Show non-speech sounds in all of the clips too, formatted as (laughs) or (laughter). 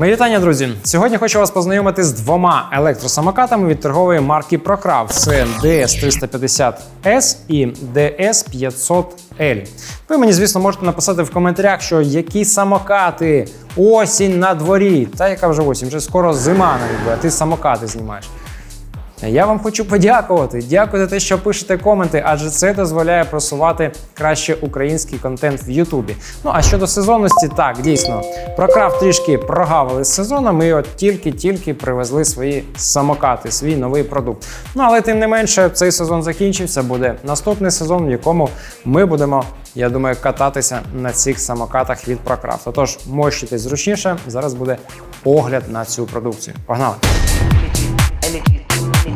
Мої вітання, друзі. Сьогодні хочу вас познайомити з двома електросамокатами від торгової марки Procraft. Це DS350S і DS500L. Ви мені, звісно, можете написати в коментарях, що які самокати, осінь на дворі. Та яка вже осінь, вже скоро зима навіть, а ти самокати знімаєш. Я вам хочу подякувати. Дякую за те, що пишете коменти, адже це дозволяє просувати краще український контент в Ютубі. Ну а щодо сезонності, так дійсно прокрав трішки прогавили з сезоном. Ми от тільки-тільки привезли свої самокати, свій новий продукт. Ну але тим не менше, цей сезон закінчився. Буде наступний сезон, в якому ми будемо, я думаю, кататися на цих самокатах від Прокрафт. Отож, мощитесь зручніше. Зараз буде огляд на цю продукцію. Погнали!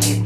can you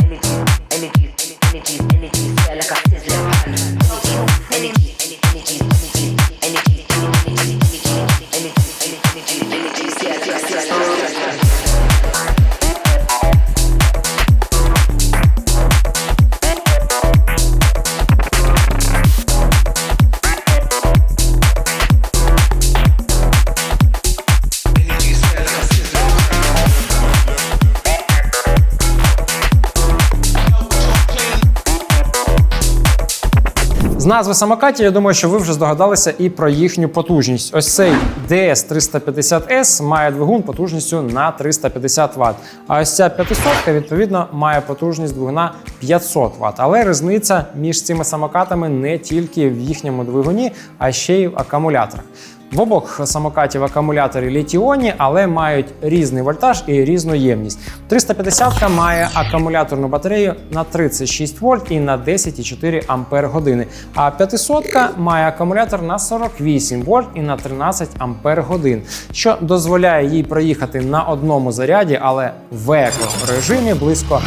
назви самокатів, я думаю, що ви вже здогадалися і про їхню потужність. Ось цей DS350S має двигун потужністю на 350 Вт. А ось ця 500 відповідно має потужність двигуна 500 Вт. Але різниця між цими самокатами не тільки в їхньому двигуні, а ще й в акумуляторах. В обох самокатів акумулятори літіонні, але мають різний вольтаж і різну ємність. 350 має акумуляторну батарею на 36 вольт і на 10,4 ампер години. А 500 має акумулятор на 48 вольт і на 13 ампер годин, що дозволяє їй проїхати на одному заряді, але в еко-режимі близько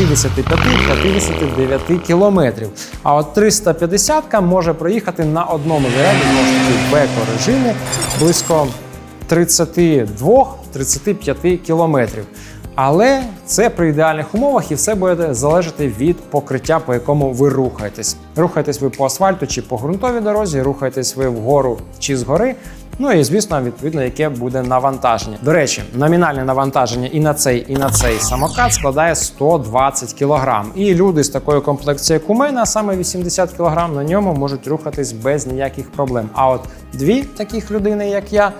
55-59 кілометрів. А от 350 може проїхати на одному заряді в еко-режимі близько 32-35 кілометрів. Але це при ідеальних умовах і все буде залежати від покриття, по якому ви рухаєтесь. Рухаєтесь ви по асфальту чи по ґрунтовій дорозі, рухаєтесь ви вгору чи згори. Ну і звісно, відповідно, яке буде навантаження. До речі, номінальне навантаження і на цей, і на цей самокат складає 120 кг. І люди з такою комплекцією, як у мене, а саме 80 кг, на ньому можуть рухатись без ніяких проблем. А от дві таких людини, як я,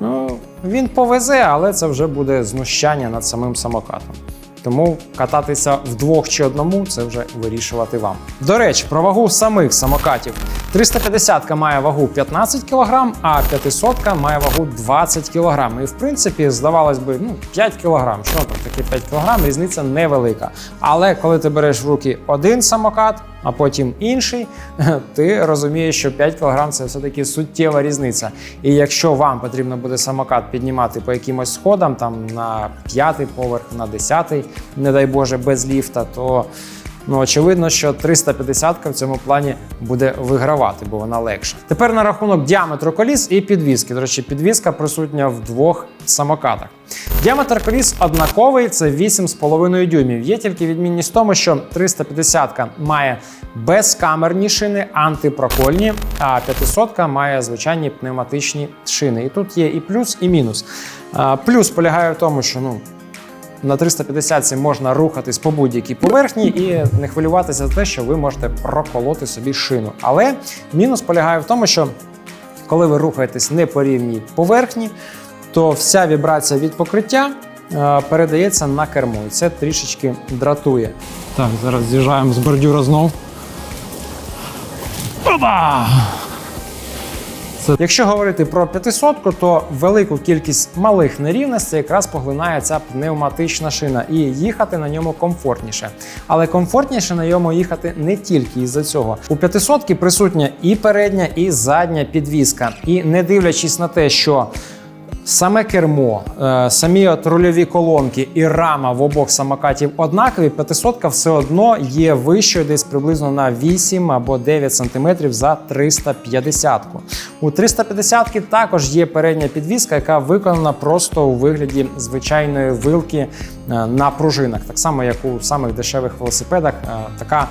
ну він повезе, але це вже буде знущання над самим самокатом. Тому кататися вдвох чи одному це вже вирішувати вам. До речі, про вагу самих самокатів. 350 має вагу 15 кг, а 500 має вагу 20 кг. І в принципі, здавалось би, ну 5 кг. Що там таке 5 кг, різниця невелика. Але коли ти береш в руки один самокат, а потім інший, (laughs) ти розумієш, що 5 кг це все-таки суттєва різниця. І якщо вам потрібно буде самокат піднімати по якимось сходам, там на п'ятий поверх, на десятий, не дай Боже, без ліфта, то ну очевидно, що 350 в цьому плані буде вигравати, бо вона легша. Тепер на рахунок діаметру коліс і підвіски. До речі, підвіска присутня в двох самокатах. Діаметр коліс однаковий, це 8,5 дюймів. Є тільки відмінність в тому, що 350 має безкамерні шини, антипрокольні, а 500-ка має звичайні пневматичні шини. І тут є і плюс, і мінус. Плюс полягає в тому, що ну. На 350 можна рухатись по будь-якій поверхні і не хвилюватися за те, що ви можете проколоти собі шину. Але мінус полягає в тому, що коли ви рухаєтесь не по рівній поверхні, то вся вібрація від покриття е, передається на кермо. І це трішечки дратує. Так, зараз з'їжджаємо з бордюра знов. Опа! Якщо говорити про 500, то велику кількість малих нерівностей якраз поглинає ця пневматична шина, і їхати на ньому комфортніше. Але комфортніше на ньому їхати не тільки із-за цього. У 500 присутня і передня, і задня підвіска. І не дивлячись на те, що Саме кермо, е, самі от рульові колонки і рама в обох самокатів однакові. 500 все одно є вищою, десь приблизно на 8 або 9 см за 350. -ку. У 350 також є передня підвіска, яка виконана просто у вигляді звичайної вилки е, на пружинах, так само як у самих дешевих велосипедах. Е, Така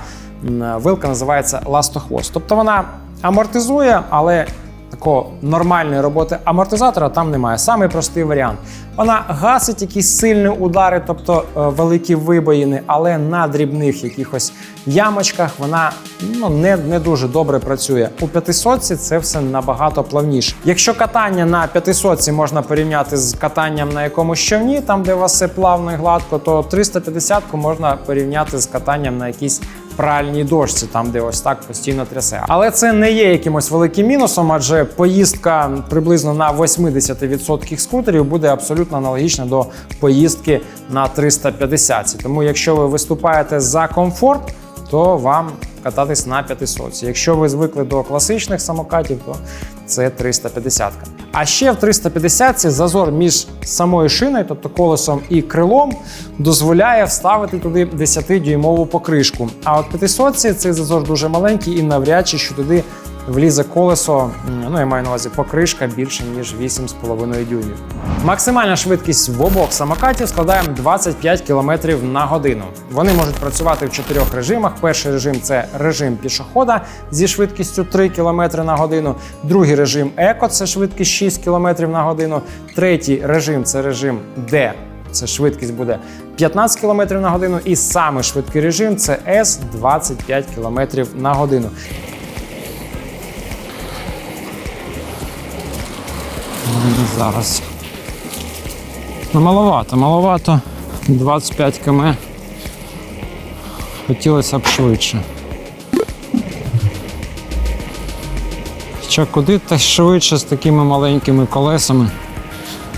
вилка називається ластохвост. Тобто вона амортизує, але такого нормальної роботи амортизатора там немає. Самий простий варіант. Вона гасить якісь сильні удари, тобто е, великі вибоїни, але на дрібних якихось ямочках вона ну, не, не дуже добре працює. У 500 це все набагато плавніше. Якщо катання на 500 можна порівняти з катанням на якомусь човні, там де у вас все плавно і гладко, то 350 можна порівняти з катанням на якійсь пральній дошці, там де ось так постійно трясе. Але це не є якимось великим мінусом, адже поїздка приблизно на 80% скутерів буде абсолютно аналогічна до поїздки на 350. Тому, якщо ви виступаєте за комфорт, то вам кататись на 500. Якщо ви звикли до класичних самокатів, то це 350. А ще в 350 зазор між самою шиною, тобто колесом і крилом, дозволяє вставити туди 10-дюймову покришку. А от 500-ці цей зазор дуже маленький і навряд чи що туди влізе колесо, ну я маю на увазі покришка більше ніж 8,5 дюймів. Максимальна швидкість в обох самокатів складає 25 км на годину. Вони можуть працювати в чотирьох режимах. Перший режим це режим пішохода зі швидкістю 3 км на годину. Другий режим еко це швидкість 6 км на годину. Третій режим це режим Д. Це швидкість буде 15 км на годину. І самий швидкий режим це С 25 км на годину. Зараз. Ну, маловато, маловато. 25 км. Хотілося б швидше. Хоча куди та швидше з такими маленькими колесами.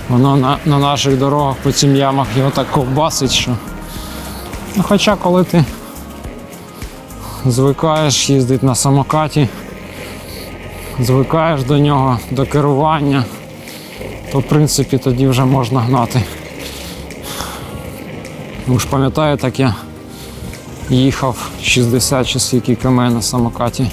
Воно на, на наших дорогах по цим ямах його так ковбасить, що. Ну, хоча коли ти звикаєш їздити на самокаті, звикаєш до нього, до керування, то в принципі тоді вже можна гнати. Ви ж пам'ятаю, так я їхав 60 чи скільки км на самокаті.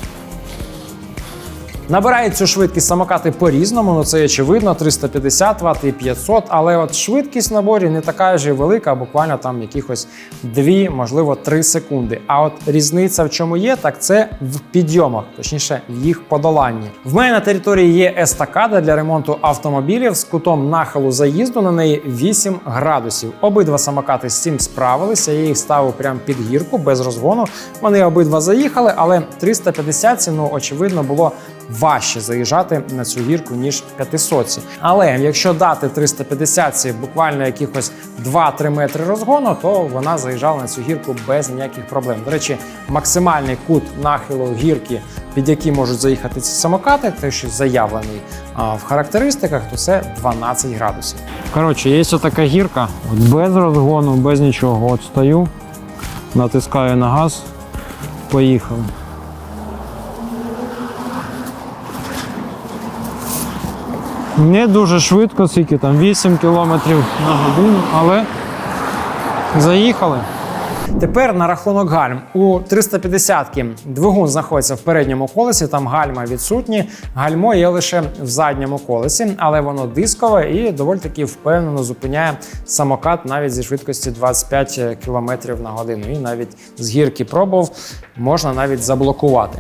Набирають цю швидкість самокати по-різному, ну це очевидно, 350 Вт і 500, але от швидкість наборі не така ж і велика, буквально там якихось 2, можливо, 3 секунди. А от різниця в чому є, так це в підйомах, точніше, в їх подоланні. В мене на території є естакада для ремонту автомобілів з кутом нахилу заїзду на неї 8 градусів. Обидва самокати з цим справилися. Я їх ставив прямо під гірку без розгону. Вони обидва заїхали, але 350 ну очевидно було важче заїжджати на цю гірку, ніж 500. Але якщо дати 350-ці буквально якихось 2-3 метри розгону, то вона заїжджала на цю гірку без ніяких проблем. До речі, максимальний кут нахилу гірки, під який можуть заїхати ці самокати, те, що заявлений в характеристиках, то це 12 градусів. Коротше, є така гірка, от без розгону, без нічого. От стою, натискаю на газ, поїхали. Не дуже швидко, скільки там 8 км на годину, але заїхали. Тепер на рахунок гальм. У 350-ки двигун знаходиться в передньому колесі, там гальма відсутні. Гальмо є лише в задньому колесі, але воно дискове і доволі таки впевнено зупиняє самокат навіть зі швидкості 25 км на годину. І навіть з гірки пробував, можна навіть заблокувати.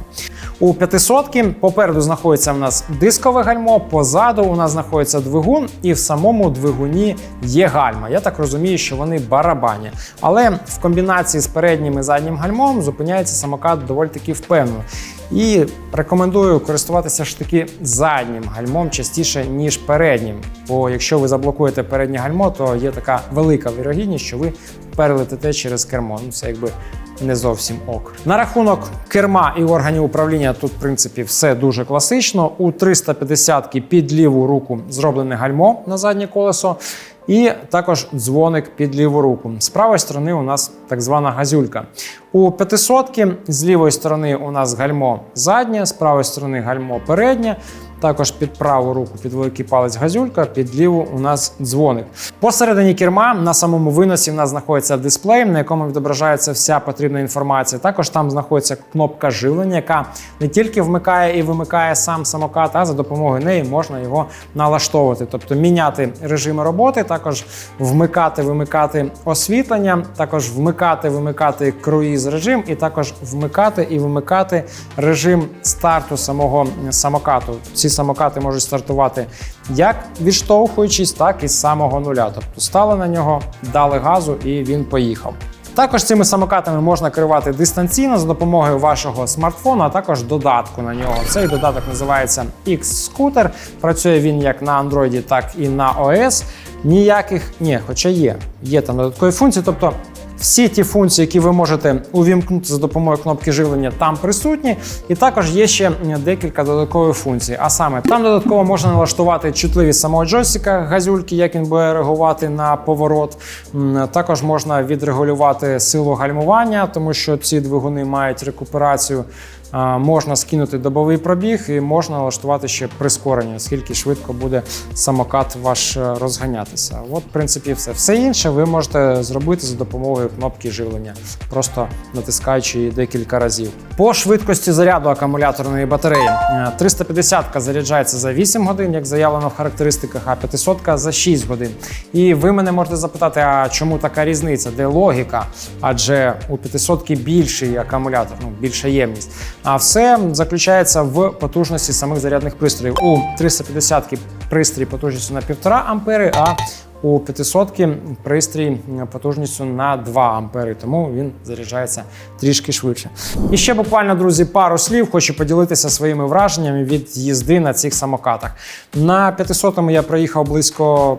У 500-ки попереду знаходиться в нас дискове гальмо, позаду у нас знаходиться двигун, і в самому двигуні є гальма. Я так розумію, що вони барабані. Але в комбінації з переднім і заднім гальмом зупиняється самокат доволі таки впевнено. І рекомендую користуватися ж таки заднім гальмом частіше, ніж переднім. Бо якщо ви заблокуєте переднє гальмо, то є така велика вірогідність, що ви перелетите через кермо. Ну, це якби не зовсім ок. На рахунок керма і органів управління тут, в принципі, все дуже класично. У 350-ки під ліву руку зроблене гальмо на заднє колесо. І також дзвоник під ліву руку. З правої сторони у нас так звана газюлька. У 500-ки з лівої сторони у нас гальмо заднє, з правої сторони гальмо переднє. Також під праву руку під великий палець газюлька, під ліву у нас дзвоник. Посередині керма на самому виносі в нас знаходиться дисплей, на якому відображається вся потрібна інформація. Також там знаходиться кнопка живлення, яка не тільки вмикає і вимикає сам самокат, а за допомогою неї можна його налаштовувати, тобто міняти режими роботи також вмикати, вимикати освітлення, також вмикати, вимикати круїз режим, і також вмикати і вимикати режим старту самого самокату. Ці самокати можуть стартувати як відштовхуючись, так і з самого нуля. Тобто стали на нього, дали газу і він поїхав. Також цими самокатами можна керувати дистанційно за допомогою вашого смартфону, а також додатку на нього. Цей додаток називається X-Scooter. Працює він як на Android, так і на iOS. Ніяких, ні, хоча є, є там додаткові функції. Тобто всі ті функції, які ви можете увімкнути за допомогою кнопки живлення, там присутні. І також є ще декілька додаткових функцій. А саме там додатково можна налаштувати чутливість самого джойстика, газюльки, як він буде реагувати на поворот. Також можна відрегулювати силу гальмування, тому що ці двигуни мають рекуперацію. Можна скинути добовий пробіг і можна налаштувати ще прискорення, скільки швидко буде самокат ваш е, розганятися. От, в принципі, все. Все інше ви можете зробити за допомогою кнопки живлення, просто натискаючи її декілька разів. По швидкості заряду акумуляторної батареї Е, 350 заряджається за 8 годин, як заявлено в характеристиках, а 500 за 6 годин. І ви мене можете запитати, а чому така різниця? Де логіка? Адже у 500 більший акумулятор, ну більша ємність. А все заключається в потужності самих зарядних пристроїв. У 350 пристрій потужністю на 1,5 ампери, а у 500 пристрій потужністю на 2 ампери, тому він заряджається трішки швидше. І ще буквально, друзі, пару слів. Хочу поділитися своїми враженнями від їзди на цих самокатах. На 500 я проїхав близько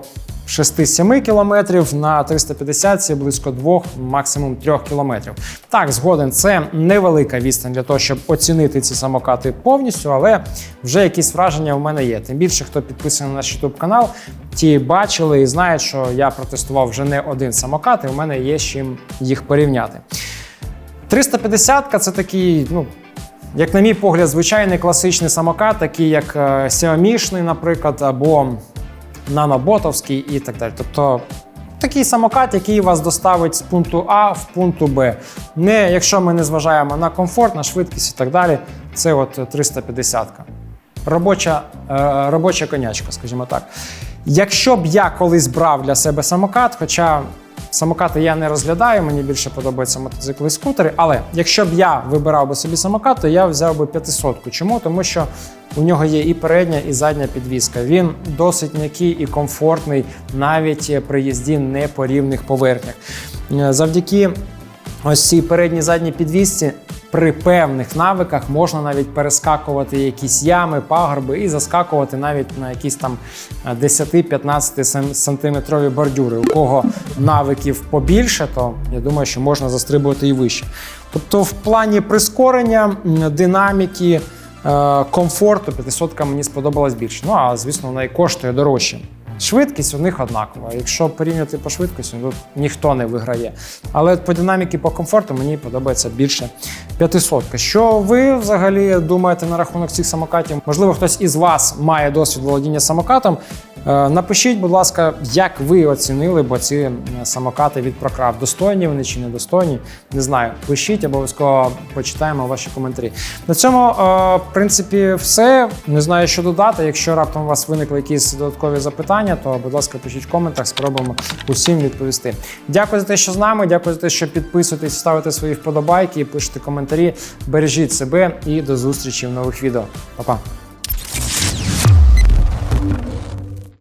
6-7 кілометрів, на 350 це близько 2, максимум 3 кілометрів. Так, згоден, це невелика відстань для того, щоб оцінити ці самокати повністю, але вже якісь враження в мене є. Тим більше, хто підписаний на наш YouTube канал, ті бачили і знають, що я протестував вже не один самокат, і в мене є з чим їх порівняти. 350 це такий, ну. Як на мій погляд, звичайний класичний самокат, такий як е, Xiaomi, наприклад, або наноботовський і так далі. Тобто такий самокат, який вас доставить з пункту А в пункту Б. Не якщо ми не зважаємо на комфорт, на швидкість і так далі. Це от 350-ка. Робоча, е, робоча конячка, скажімо так. Якщо б я колись брав для себе самокат, хоча самокати я не розглядаю, мені більше подобаються мотоцикли і скутери. Але якщо б я вибирав би собі самокат, то я взяв би 500 Чому? Тому що у нього є і передня, і задня підвіска. Він досить м'який і комфортний навіть при їзді не по рівних поверхнях. Е, Завдяки ось цій передній задній підвісці. При певних навиках можна навіть перескакувати якісь ями, пагорби і заскакувати навіть на якісь там 10-15 сантиметрові бордюри. У кого навиків побільше, то я думаю, що можна застрибувати і вище. Тобто, в плані прискорення, динаміки, е, комфорту 500 мені сподобалась більше. Ну а звісно, вона і коштує дорожче. Швидкість у них однакова. Якщо порівняти по швидкості, тут ніхто не виграє. Але по динаміці, по комфорту мені подобається більше 500. Що ви взагалі думаєте на рахунок цих самокатів? Можливо, хтось із вас має досвід володіння самокатом. Е, Напишіть, будь ласка, як ви оцінили, бо ці самокати від Прокрав достойні вони чи недостойні. Не знаю. Пишіть, обов'язково почитаємо ваші коментарі. На цьому, е, в принципі, все. Не знаю, що додати. Якщо раптом у вас виникли якісь додаткові запитання, то, будь ласка, пишіть в коментах, спробуємо усім відповісти. Дякую за те, що з нами. Дякую за те, що підписуєтесь, ставите свої вподобайки, пишете коментарі. Бережіть себе і до зустрічі в нових відео. Па-па!